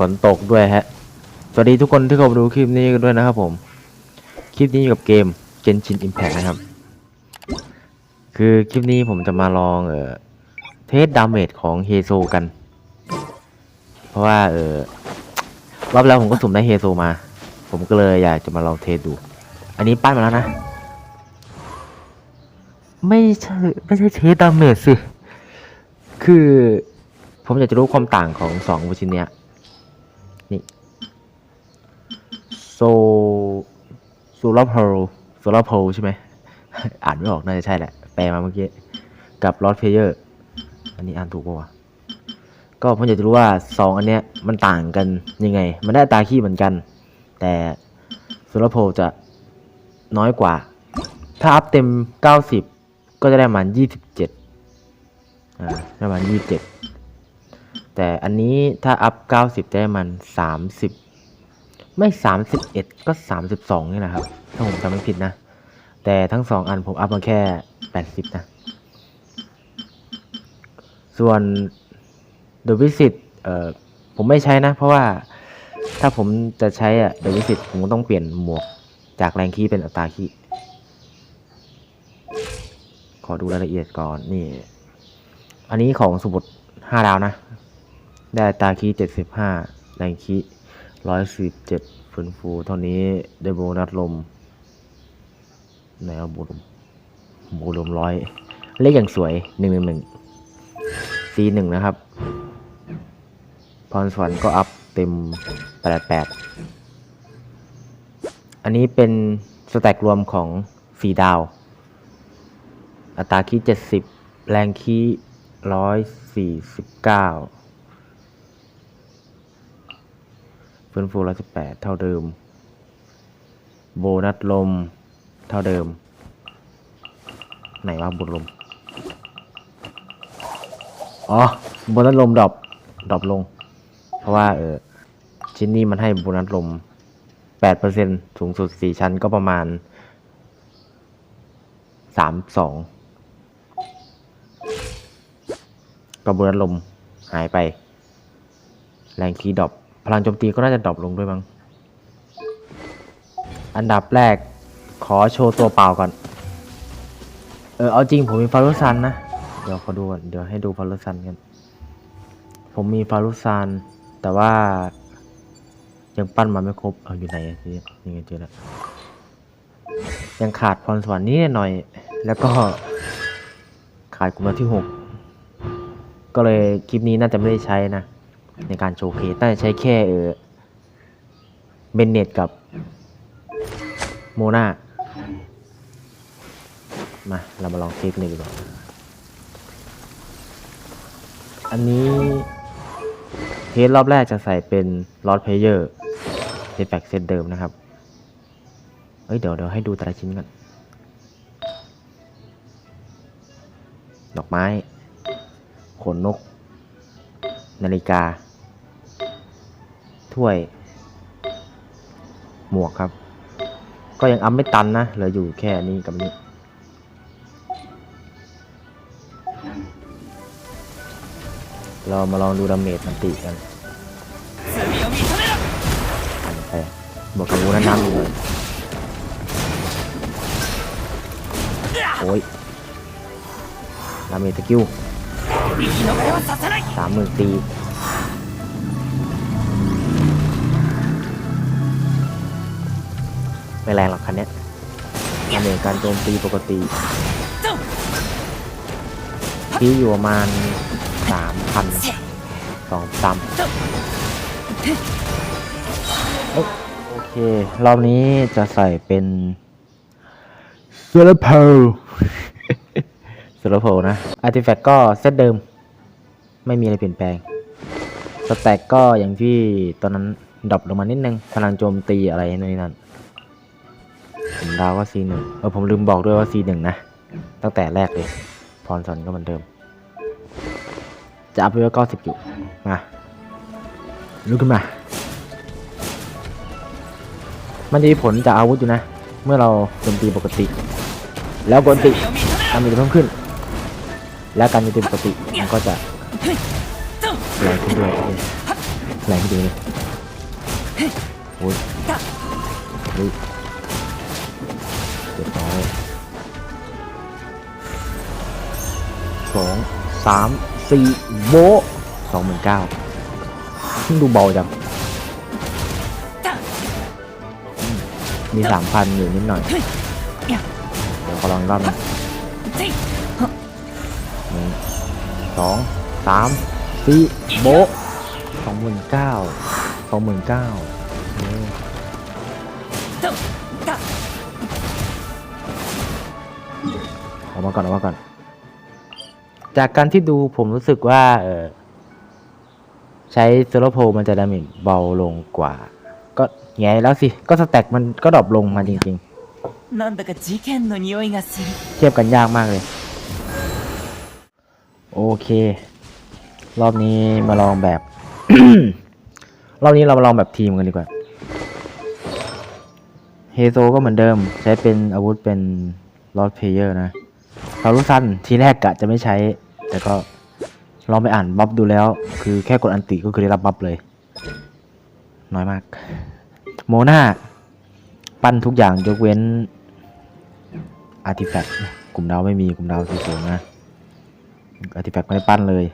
ฝนตกด้วยฮะ สวัสดีทุกคนที่เข้ามาดูคลิปนี้กันด้วยนะครับผม คลิปนี้อยู่กับเกม Genshin Impact นะครับ คือคลิปนี้ผมจะมาลองเอ่อเทสดาเมจของเฮโซกัน เพราะว่าเออรอบแล้วผมก็สุ่มได้เฮโซมา ผมก็เลยอยากจะมาลองเทสดู อันนี้ปั้นมาแล้วนะ ไม่ใช่ไม่ใช่เทสดาเมจสิ คือผมอยากจะรู้ความต่างของสองเวอร์ชันเนี้ย โซโซลาร์เพลโซลาร์เพลใช่ไหม อ่านไม่ออกน่าจะใช่แหละ แปลมาเมื่อกี้ กับลอ d เพเยอร์ อันนี้อ่านถูกปะวะ ก็ผมอยากจะรู้ว่าสองอันเนี้ยมันต่างกันยังไง มันได้ตาขี้เหมือนกัน แต่โซลาร์เพลจะน้อยกว่า ถ้าอัพเต็ม 90 ก็จะได้ประมาณ 27 อ่าประมาณยี่สิบเจ็ดแต่อันนี้ถ้าอัพเก้าสิบได้มันสามสิบ ไม่สามสิบเอ็ดก็สามสิบสองนี่แหละครับ ถ้าผมจำไม่ผิดนะ แต่ทั้งสองอันผมอัพมาแค่แปดสิบนะ ส่วน The Visit เอ่อผมไม่ใช้นะ เพราะว่าถ้าผมจะใช้อะ The Visit ผมต้องเปลี่ยนหมวกจากแรงคีเป็นอัตราคีขอดูรายละเอียดก่อนนี่ อันนี้ของสมุดห้าดาวนะ ได้อัตราคีเจ็ดสิบห้าแรงคี ร้อยสิบเจ็ดฟื้นฟูเท่านี้ได้โบนัสลมไหนเอาโบลมโบลมร้อยเลขอย่างสวยหนึ่งหนึ่งหนึ่งซีหนึ่งนะครับ พรสวรรค์ก็อัพเต็มแปดแปดอันนี้เป็นสแต็กรวมของสี่ดาว อัตราคีเจ็ดสิบแรงคีร้อยสี่สิบเก้า ฟื้นฟูร้อยสิบแปดเท่าเดิม โบนัสลมเท่าเดิม ไหนว่าโบนัสลม อ๋อโบนัสลมดรอปดรอปลง เพราะว่าเออชิ้นนี้มันให้โบนัสลมแปดเปอร์เซ็นสูงสุดสี่ชั้นก็ประมาณสามสองกระบวนลมหายไป แรงคีดรอป พลังโจมตีก็น่าจะดรอปลงด้วยมั้งอันดับแรกขอโชว์ตัวเปล่าก่อน เออเอาจริงผมมีฟารุซันนะ เดี๋ยวขอดูก่อนเดี๋ยวให้ดูฟารุซันกัน ผมมีฟารุซันแต่ว่า ยังปั้นมาไม่ครบ เอาอยู่ไหนอะนี่ยังไงเจอแล้ว ยังขาดพรสวรรค์นิดหน่อย แล้วก็ขาดกลุ่มที่หกก็เลยคลิปนี้น่าจะไม่ได้ใช้นะ ในการโชว์เคสน่ใช้แค่เออเบนเน็ตกับโมนามา เรามาลองเทสกันเลยดีกว่าอันนี้เทสรอบแรกจะใส่เป็นลอ d เพเยอร์เซตแฟกเซตเดิมนะครับ เอ้ย เดี๋ยวเดี๋ยวให้ดูแต่ละชิ้นก่อนดอกไม้ ขนนก นาฬิกา ถ้วย หมวกครับ ก็ยังอัพไม่ตันนะ เหลืออยู่แค่นี้กับนี้เรามาลองดูดาเมจมันติกันอันไปบอกกับวูนั้นน้ำอยู่เลยโอ้ยดาเมจสกิลสามหมื่นตี ไม่แรงหรอกคันเนี้ยดาเมจการโจมตีปกติที่อยู่ประมาณสามพันสองสามโอโอเค รอบนี้จะใส่เป็นเซเลเพลเซเลเพลนะอาร์ติแฟกต์ก็เซตเดิม ไม่มีอะไรเปลี่ยนแปลงสแต็กก็อย่างที่ตอนนั้นดรอปลงมานิดนึงพลังโจมตีอะไรนู่นนี่นั่น ผมดาวก็ C1 เออผมลืมบอกด้วยว่า C1 นะ ตั้งแต่แรกเลย พรสวรรค์ก็เหมือนเดิม จะอัพไปว่า90อยู่ มา ลุกขึ้นมา มันจะมีผลจากอาวุธอยู่นะ เมื่อเราโจมตีปกติ แล้วปกติดาเมจจะเพิ่มขึ้น และการโจมตีปกติมันก็จะแรงขึ้นด้วยแรงขึ้นด้วยเลยโอ้ย สองสามสี่โบะสองหมื่นเก้าซึ่งดูเบาจังอืมมีสามพันอยู่นิดหน่อย เดี๋ยวขอลองอีกรอบหนึงหนึ่งสองสามสี่โบะสองหมื่นเก้าสองหมื่นเก้าออกมาก่อนออกมาก่อน จากการที่ดูผมรู้สึกว่าใช้โซลโพมันจะดามิเบาลงกว่า ก็แง่แล้วสิ ก็สแต็กมันก็ดรอปลงมาจริงๆ เทียบกันยากมากเลย โอเค รอบนี้มาลองแบบ รอบนี้เรามาลองแบบทีมกันดีกว่า เฮโซก็เหมือนเดิม ใช้เป็นอาวุธเป็นลอดเพเยอร์นะ ฟารุซันทีแรกกะจะไม่ใช้ แต่ก็ลองไปอ่านบัฟดูแล้ว คือแค่กดอันติก็คือได้รับบัฟเลย น้อยมาก โมนาปั้นทุกอย่างยกเว้นอาร์ติแฟกต์กลุ่มดาวไม่มีกลุ่มดาวสูงๆนะอาร์ติแฟกต์ไม่ปั้นเลย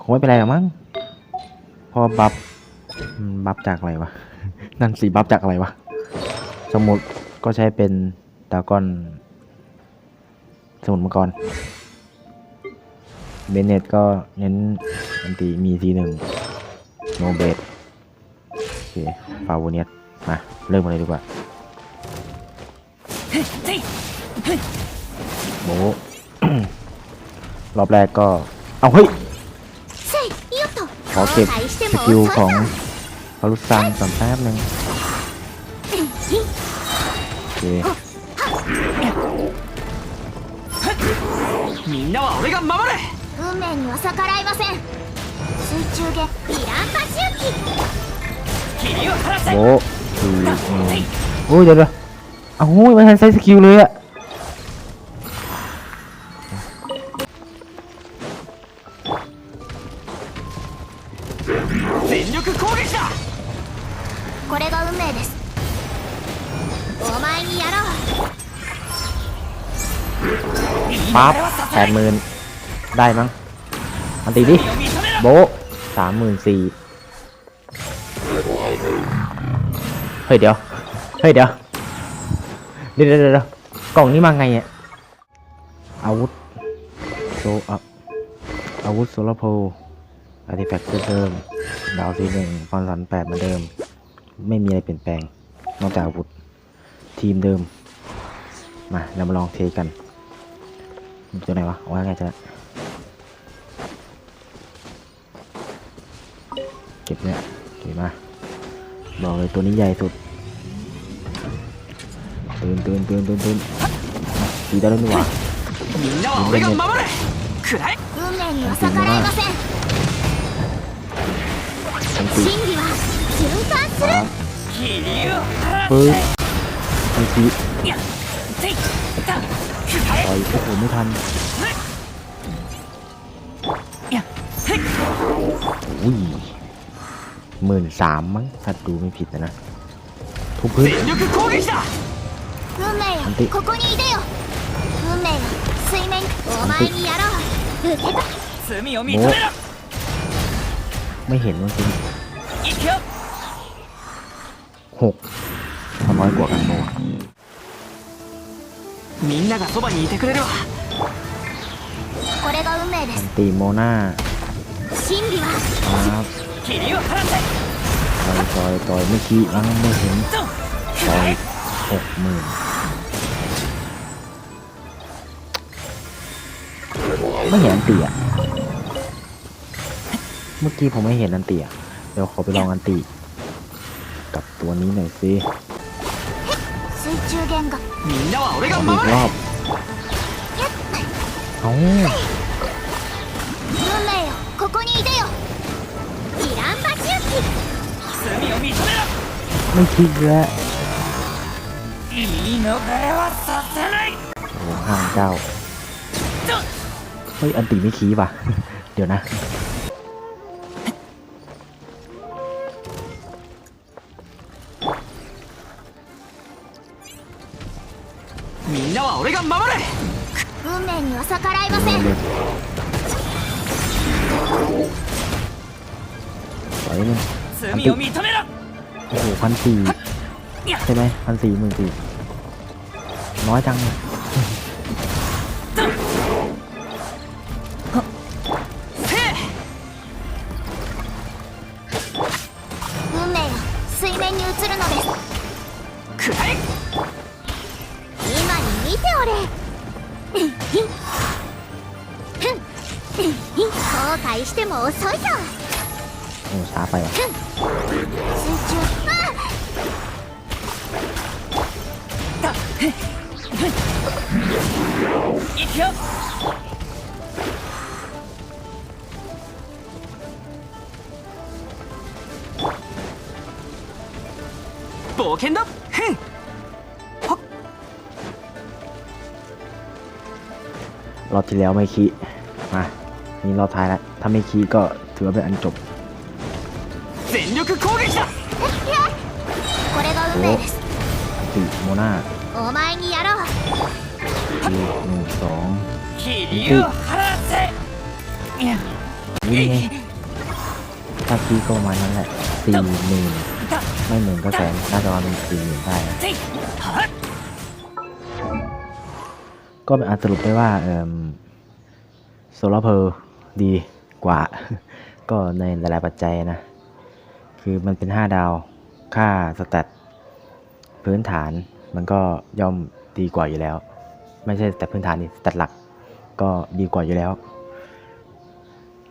คงไม่เป็นไรหรอกมั้งเพราะบัฟอืมบัฟจากอะไรวะ นั่นสีบัฟจากอะไรวะ สมุดก็ใช้เป็นดากอน สมุนมังกรเบนเนตก็เน้นอันตีมีทีหนึ่งโนเบดโอเคฟาวเนตมา เริ่มมาเลยดีกว่าโบรอบแรกก็ เอาเฮ้ย ขอเก็บสกิลของพารุซังสัมแป๊บหนึ่งโอเค みんなは俺が守る運命には逆らいません水中でヴィランパシュキ霧を晴らせ โบคือหนึ่งโอ้ยเดี๋ยวเดี๋ยวเอาโอ้ยไม่ทันใช้สกิลเลยอะ แปดหมื่นได้มั้งอันตีดิโบสามหมื่นสี่เฮ้ยเดี๋ยว เฮ้ยเดี๋ยว เดี๋ยวเดี๋ยวกล่องนี้มาไงเนี่ยอาวุธโซอัพอาวุธโซลาร์โพลอาร์ติแฟกต์เดิม ดาวซีหนึ่งฟอนสันแปดเหมือนเดิม ไม่มีอะไรเปลี่ยนแปลง นอกจากอาวุธ ทีมเดิม มาเรามาลองเทกัน ตัวไหนวะว่าไงจะ เก็บเนี่ยเก็บมา บอกเลยตัวนี้ใหญ่สุด ตื่นตื่นตื่นตื่นตื่นอ่ะตีได้แล้วนี่หว่า みんなは俺が守るくらえ運命には逆らいません ทั้งตี 真理は循環する ครับ 霧を晴ら ต่อยโอ้โหไม่ทันอุ้ยหมื่นสามมั้งถ้าดูไม่ผิดนะทุบพื้นอันติโมไม่เห็นว่าจริงหกทำร้อยกว่ากันโม みんながそばにいてくれるわこれが運命で อั す นตีโมนา 真理は ครับ 霧を晴らせ ต่อยต่อยต่อยไม่ขี้มั้งไม่เห็น とく ต่อ ら ย え หกหมื่นไม่เห็นอันตีอ่ะ เมื่อกี้ผมไม่เห็นอันตีอ่ะ เดี๋ยวขอไปลองอันตีกับตัวนี้หน่อยสิ 水中弦が みんなは俺 ข が อ 守 อีก る รอบเอ้า 運命よここにいでよヴィランパシュキ罪を認めろ ไม่คิดแล้ว 言い逃れはさせない โอ้โหห้างเจ้า เฮ้ย อันตีไม่คีป่ะ เดี๋ยวนะ は俺が守る運命には逆らいません สวยนึง 罪を認めろ โอ้โหพันสี่ใช่ไหมพันสี่หมื่นสี่น้อยจังเลย 後悔しても遅いぞ โอ้ช้าไปอ่ะ 水中あ行くよ冒険だふん รอบที่แล้วไม่คีมา นี่เราท้ายแล้วถ้าไม่คีก็ถือว่าเป็นอันจบโอ้สิโมนาอีหนึ่งสองนี่ถ้าคีก็มานั้นแหละสี่หมื่นไม่หมื่นก็แสนน่าจะปมาเป็นสี่หมื่นได้ก็เป็นอันสรุปได้ว่าโซลาเพล ดีกว่า ก็ในหลายๆปัจจัยนะ คือมันเป็น 5 ดาวค่าสแตทพื้นฐานมันก็ย่อมดีกว่าอยู่แล้ว ไม่ใช่แต่พื้นฐานนี่สแตทหลักก็ดีกว่าอยู่แล้ว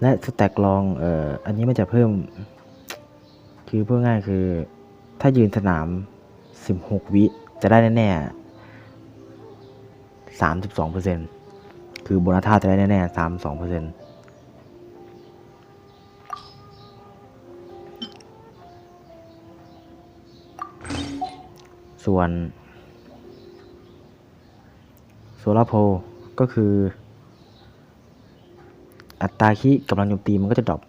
และสแต็กลองเอ่ออันนี้มันจะเพิ่ม คือเพูดง่ายคือ ถ้ายืนสนาม 16 วิจะได้แน่ๆ32%คือโบนัสท่าจะได้แน่สามสิบสองเปอร์เซ็นต์ ส่วนโซลาโพก็คือ อัตราคีกำลังโจมตีมันก็จะดรอป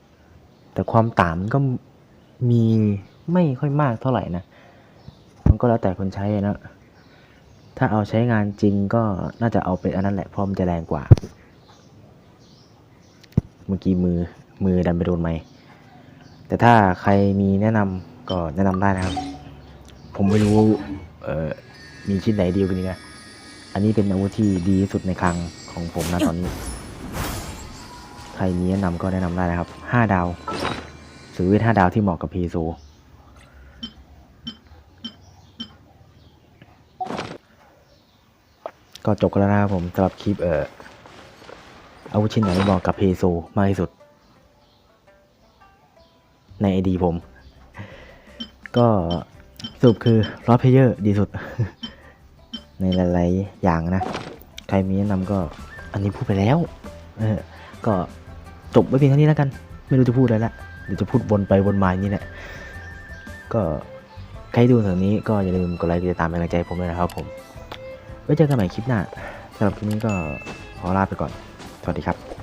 แต่ความต่างมันก็มีไม่ค่อยมากเท่าไหร่นะ มันก็แล้วแต่คนใช้นะ ถ้าเอาใช้งานจริงก็น่าจะเอาเป็นอันนั้นแหละเพราะมันจะแรงกว่า เมื่อกี้มือมือดันไปโดนไหม แต่ถ้าใครมีแนะนำก็แนะนำได้นะครับ ผมไม่รู้เออมีชิ้นไหนดีกว่านี้นะ อันนี้เป็นอาวุธที่ดีที่สุดในคลังของผมนะตอนนี้ ใครมีแนะนำก็แนะนำได้นะครับห้าดาวถือเป็นห้าดาวที่เหมาะกับพีโซก็จบกันแล้วนะครับผมสำหรับคลิปเอ่ออาวุธชิ้นไหนเหมาะกับเพโซมากที่สุด ในไอดีผม ก็ สรุปคือรอเพเยอร์ดีสุด ในหลาย ๆ อย่างนะ ใครมีแนะนำก็อันนี้พูดไปแล้ว เออ ก็จบไว้เพียงเท่านี้แล้วกัน ไม่รู้จะพูดอะไรละเดี๋ยวจะพูดวนไปวนมาอย่างนี้แหละก็ใครดูถึงนี้ก็อย่าลืมกดไลค์กดติดตามเป็นกำลังใจให้ผมด้วยนะครับผมไว้เจอกันใหม่คลิปหน้าสำหรับคลิปนี้ก็ขอลาไปก่อน สวัสดีครับ